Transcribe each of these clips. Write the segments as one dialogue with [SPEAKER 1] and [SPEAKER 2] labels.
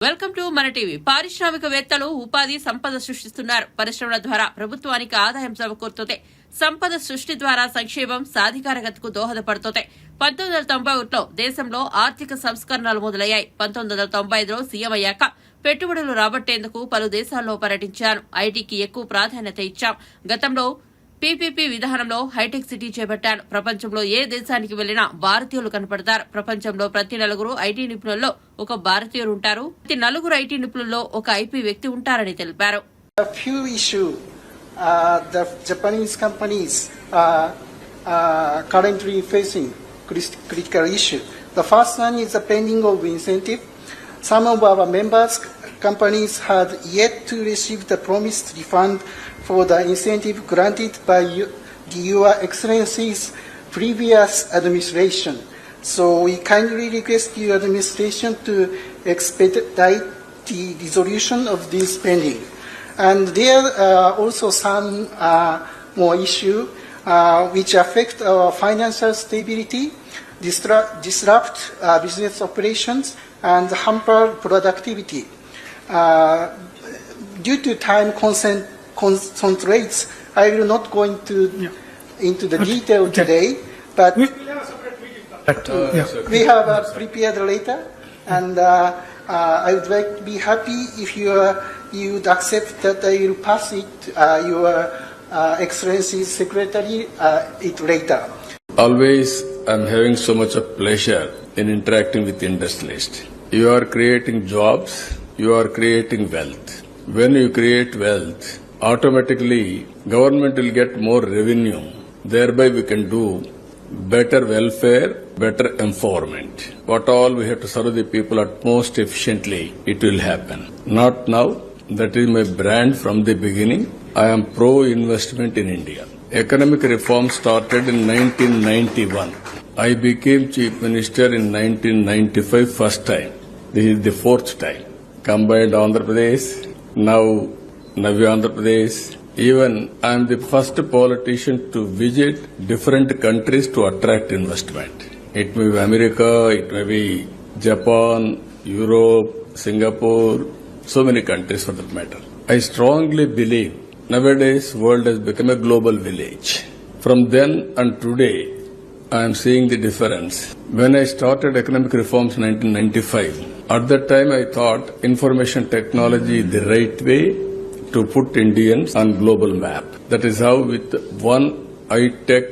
[SPEAKER 1] Welcome to మన TV. పారిశ్రామికవేత్తలు ఉపాధి సంపద సృష్టిస్తున్నారు. పరిశ్రమల ద్వారా ప్రభుత్వానికి ఆదాయం సమకూరుతుంది. సంపద సృష్టి ద్వారా సంక్షేమం సాధికారగతకు దోహదపడుతుంది. పంతొమ్మిది వందల తొంభై ఒకటిలో దేశంలో ఆర్థిక సంస్కరణలు మొదలయ్యాయి. పంతొమ్మిది వందల తొంభై ఐదులో సీఎం అయ్యాక పెట్టుబడులు రాబట్టేందుకు పలు దేశాల్లో పర్యటించాను ఐటీకి ఎక్కువ ప్రాధాన్యత ఇచ్చాం. గతంలో పీపీపీ విధానంలో హైటెక్ సిటీ చేపట్టారు. ప్రపంచంలో ఏ దేశానికి వెళ్ళినా భారతీయులు కనపడతారు. ప్రపంచంలో ప్రతి నలుగురు ఐటీ నిపుణుల్లో ఒక భారతీయులు ఉంటారు. ప్రతి నలుగురు ఐటీ నిపుణుల్లో ఒక ఐపీ వ్యక్తి ఉంటారని తెలిపారు.
[SPEAKER 2] Some of our members companies had yet to receive the promised refund for the incentive granted by the Your Excellency's previous administration. So we kindly request your administration to expedite the resolution of this pending. And there are also some uh, more issues uh, which affect our financial stability, disrupt, disrupt uh, business operations, and hamper productivity. Uh, due to time consent, concentrates, I will not go into into the detail today, but
[SPEAKER 3] Yeah.
[SPEAKER 2] we have uh, prepared later, and uh, uh, I would like to be happy if you uh, you would accept that I will pass it uh, your uh, Excellency's Secretary uh, it later.
[SPEAKER 4] Always I'm having so much of pleasure in interacting with industrialists. You are creating jobs, you are creating wealth. When you create wealth, automatically government will get more revenue. Thereby we can do better welfare, better empowerment. What all we have to serve the people at most efficiently, it will happen. Not now, that is my brand from the beginning. I am pro investment in India. Economic reform started in 1991. I became chief minister in 1995 first time. This is the fourth time. Combined Andhra Pradesh, now Navya Andhra Pradesh. Even I am the first politician to visit different countries to attract investment. It may be America, it may be Japan, Europe, Singapore, so many countries for that matter. I strongly believe nowadays world has become a global village. From then and today, I am seeing the difference. When I started economic reforms in 1995, at that time I thought information technology is the right way to put Indians on global map. That is how with one high-tech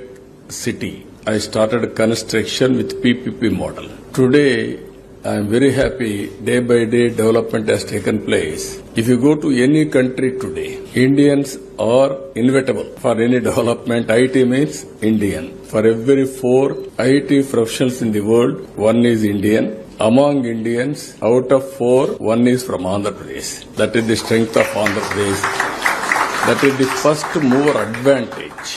[SPEAKER 4] city, I started construction with PPP model. Today, I am very happy day by day development has taken place. If you go to any country today, Indians are inevitable for any development. IT means Indian. For every four IT professionals in the world, one is Indian. Among Indians, out of four, one is from Andhra Pradesh. That is the strength of Andhra Pradesh. That is the first mover advantage.